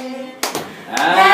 And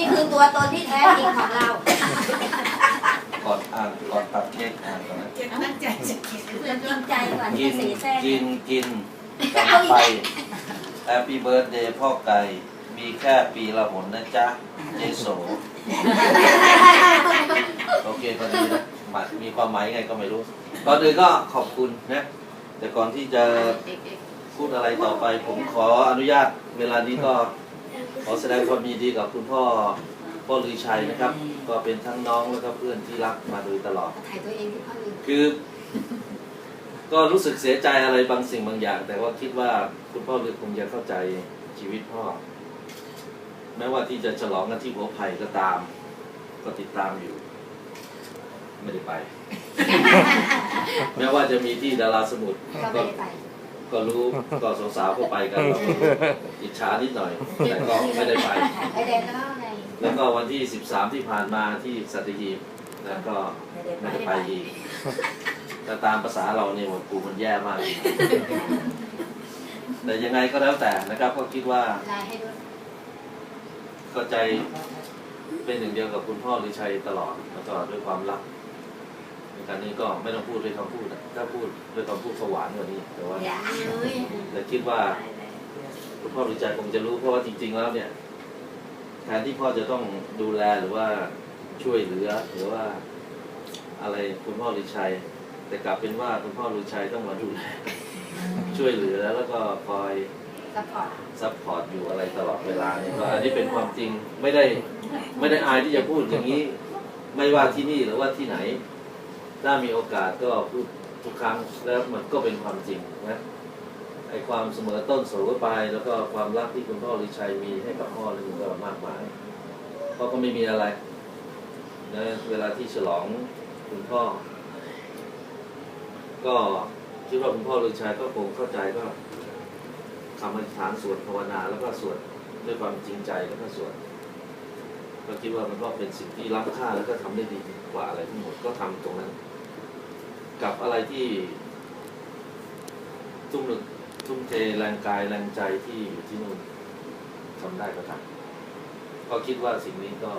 นี่คือตัวตนที่แท้จริงของเรา ก่อนอ่านก่อนตัดเค้กอ่านก่อนนะเก็บตั้งใจจะเก็บเพื่อนจริงใจก่อนกิที่นจะเสียแทรกกินกินกันไป Happy Birthday พ่อไก่ มีแค่ปีละหนนะจ๊ะเจโสโอเคก็ดีนะหมายมีความหมายยังไงก็ไม่รู้ก่อนอื่นก็ขอบคุณนะ แต่ก่อนที่จะพูดอะไรต่อไป ผมขออนุญาตเวลานี้ก็ ขอแสดงความยินดีกับคุณพ่อพ่อลือชัยนะครับ ก็เป็นทั้งน้องแล้วก็เพื่อนที่รักมาโดยตลอด ถ่ายตัวเองที่พ่อลืมคือ ก็รู้สึกเสียใจอะไรบางสิ่งบางอย่าง แต่ว่าคิดว่าคุณพ่อลือคงจะเข้าใจชีวิตพ่อ แม้ว่าที่จะฉลองกันที่หัวไผ่ก็ตาม ก็ติดตามอยู่ ไม่ได้ไป แม้ว่าจะมีที่ดาราสมุทรก็ไม่ได้ไป ก็รู้ก็สาวๆก็ไปกันเราก็รู้อิจฉานิดหน่อยแต่ก็ไม่ได้ไป ไอแดนก็ไงแล้วก็วันที่ 13 ที่ผ่านมาที่สัตหีบแล้วก็ไม่ได้ไปไม่ได้ไปอีกแต่ตามภาษาเราเนี่ยหมดกูมันแย่มาก แต่ยังไงก็แล้วแต่นะครับ ก็คิดว่าไลน์ให้ด้วยก็ใจเป็นหนึ่งเดียวกับคุณพ่อหรือชัยตลอดมาตลอดด้วยความรักใน การนี้ก็ไม่ต้องพูดด้วยคำพูดนะถ้าพูดด้วยคำพูดสวานกว่านี้ แต่ว่าอย่าเลยแต่คิดว่าคุณพ่อหรือใจคงจะรู้เพราะว่าจริง ๆ แล้วเนี่ยแทนที่พ่อจะต้องดูแลหรือว่าช่วยเหลือหรือว่า อะไรคุณพ่อหรือชัย แต่กลับเป็นว่าคุณพ่อหรือชัยต้องมาดูแลช่วยเหลือแล้วก็คอยซัพพอร์ตซัพพอร์ตอยู่อะไรตลอดเวลาเนี่ยก็อันนี้เป็นความจริงไม่ได้ไม่ได้อายที่จะพูดอย่างนี้ ไม่ว่าที่นี่หรือว่าที่ไหน ถ้ามีโอกาสก็พูดทุกครั้งแล้วมันก็เป็นความจริงนะไอความเสมอต้นเสมอปลายแล้วก็ความรักที่คุณพ่อหรือชัยมีให้กับพ่อนี่มันก็มากมายพ่อก็ไม่มีอะไรนะเวลาที่ฉลองคุณพ่อ ก็คิดว่าคุณพ่อหรือชัยก็คงเข้าใจก็คำอธิษฐานสวดภาวนาแล้วก็สวดด้วยความจริงใจแล้วก็สวดก็คิดว่ามันก็เป็นสิ่งที่ล้ำค่าแล้วก็ทำได้ดีกว่าอะไรทั้งหมดก็ทำตรงนั้น กับอะไรที่ทุ่มลึกทุ่มเทแรงกายแรงใจที่อยู่ที่นู่นทำได้ก็ทำก็คิดว่าสิ่งนี้ก็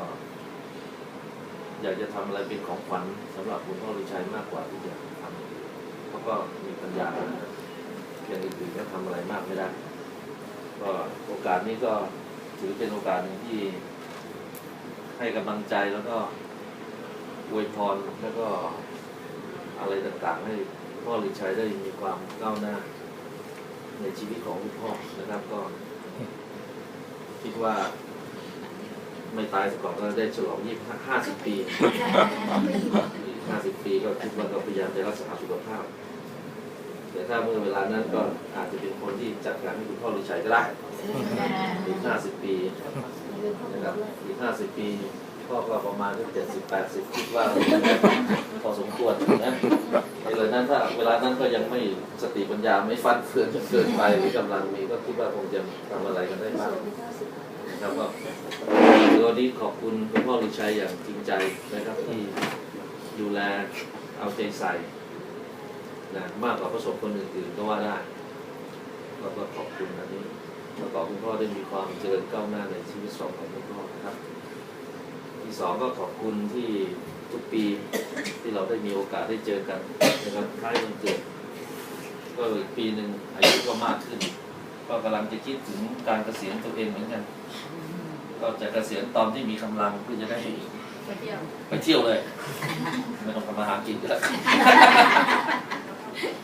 อยากจะทำอะไรเป็นของขวัญสำหรับคุณพ่อริชัยมากกว่าที่จะทำอย่างอื่นเขาก็มีปัญญานะครับอย่างอื่นๆก็ทำอะไรมากไม่ได้ ก็โอกาสนี้ก็ถือเป็นโอกาสหนึ่งที่ให้กำลังใจแล้วก็อวยพรแล้วก็ อะไรต่างๆ ให้พ่อหรือชัยได้มีความก้าวหน้า ในชีวิตของคุณพ่อนะครับก็ คิดว่าไม่ตายสก่อนก็ได้ฉลองยี่ห้าสิบปีห้าสิบปีก็คิดว่าก็พยายามจะรักษาสุขภาพ แต่ถ้าเมื่อเวลานั้นก็อาจจะเป็นคนที่จัดงานให้คุณพ่อหรือชัยก็ได้อีกห้าสิบปีนะครับอีกห้าสิบปี ก็ประมาณเจ็ดสิบแปดสิบคิดว่าพอสมควรนะในเวลานั้นถ้าเวลานั้นก็ยังไม่สติปัญญาไม่ฟันเฟือนจนเกินไปหรือกำลังมีก็คิดว่าคงจะทำอะไรกันได้บ้างนะครับก็วันนี้ขอบคุณคุณพ่อลิชัยอย่างจริงใจนะครับที่ดูแลเอาใจใส่นะมากกว่าประสบคนอื่นๆก็ว่าได้ก็ก็ขอบคุณอันนี้แล้วก็คุณพ่อได้มีความเจริญก้าวหน้าในชีวิตสองของคุณพ่อนะครับ ที่สองก็ขอบคุณที่ทุกปีที่เราได้มีโอกาสได้เจอกันนะครับคล้ายวันเกิดก็อีกปีหนึ่งอายุก็มากขึ้น ก็กำลังจะคิดถึงการเกษียณตัวเองเหมือนกัน ก็จะเกษียณตอนที่มีกำลังเพื่อจะได้ไปเที่ยวไปเที่ยวเลยไม่ต้องทำมาหากินก็แล้ว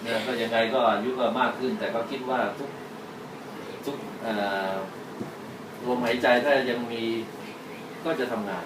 เนี่ยก็ยังไงก็อายุก็มากขึ้น แต่ก็คิดว่าทุกทุกเอ่อลมหายใจถ้ายังมีก็จะทำงาน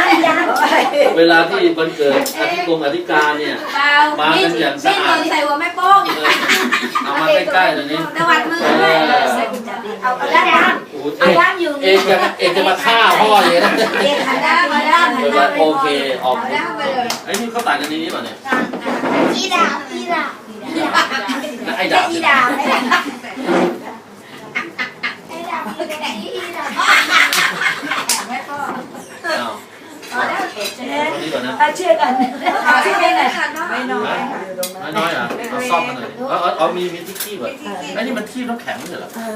วลาที่วันเกิดอธิกรมอธิการเนี่ยเปล่ามามีกันอย่างสะมีอาดเงินใส่หัวแม่โป้งเออเอามาใกล้ๆหน่อยนี่ตะวัดมือเอด้วยอเอาเอาด้านด้านโอ้โหเอาด้านอยู่เองจะเองจะมาฆ่าพ่อเลยนะเองหันด้านมาด้านหันเออด้านโอเคออกเอาด้ามไปเลยไอ้นี่เขาตัดกันในนี้ป่ะเนี่ยอีดาบอีดาบแล้วไอ้ดาบอีเนี่ยดาบไอ้ดาบไอ้ดาบอีดาบอีดาบแม่พ่อเอาเอาแล้วเอ็ดเจ๊เอา นี่ก่อนนะเอาเชื่อกันเอาเชื่อกันหน่อยไม่น้อยน้อยน้อยๆอะเอาซ่อมมาหน่อยเอาเอาเอามีมีที่คีบอะไอ้นี่มันคีบน้ำแข็งไม่ใช่เหรอเออ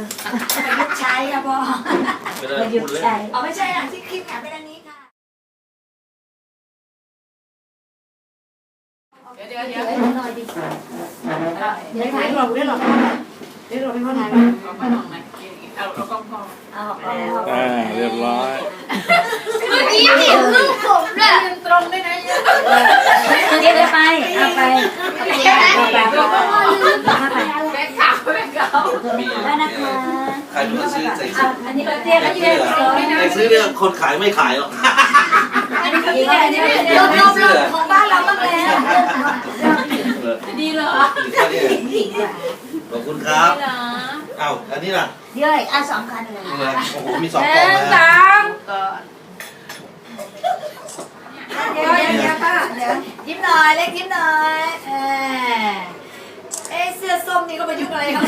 ยุดใช้ครับพ่อไม่ได้มายุพูดดเล่นใช้เอาไม่ใช่หลังที่คลิปแอบไปทางนี้ค่ะเดี๋ยวเดี๋ยวเดี๋ยวเดี๋ยวหน่อยดิเดี๋ยวถ่ายหลบได้หลบเดี๋ยวหลบให้พ่อถ่ายเอาไปลองนะ เอาเอากล้องพ่อเอาเอาอ่าเรียบร้อยเมื่อกี้เห็นรูปผมเลยยืนตรงด้วยนะยืนเดี๋ยวไปเอาไปเอาไปเอาไปเอาไปแบกขาวแบกขาวมีแล้วนะคะใครรู้ซื้อใส่เอาอันนี้เราเตี้ยเขาเตี้ยสองไอ้ซื้อเนี่ยคนขายไม่ขายหรอกอันนี้เขาเตี้ยอันนี้เขาเตี้ยลบลบของบ้านเราบ้างแล้ว ดีเหรอ ขอบคุณครับ ดีเหรอ เอ้าอันนี้ล่ะเดี๋ยวอะสองคันเลยโอ้โหมีสองหกล่องนึ่งนะสองก่อนเดี๋ยวเดี๋ยวเดี๋ยวป้าเดี๋ยวยิ้มหน่อยเล็กยิ้มหน่อยเออเอ๊ะเสื้อส้มนี่ก็ประยุกต์อะไรครับ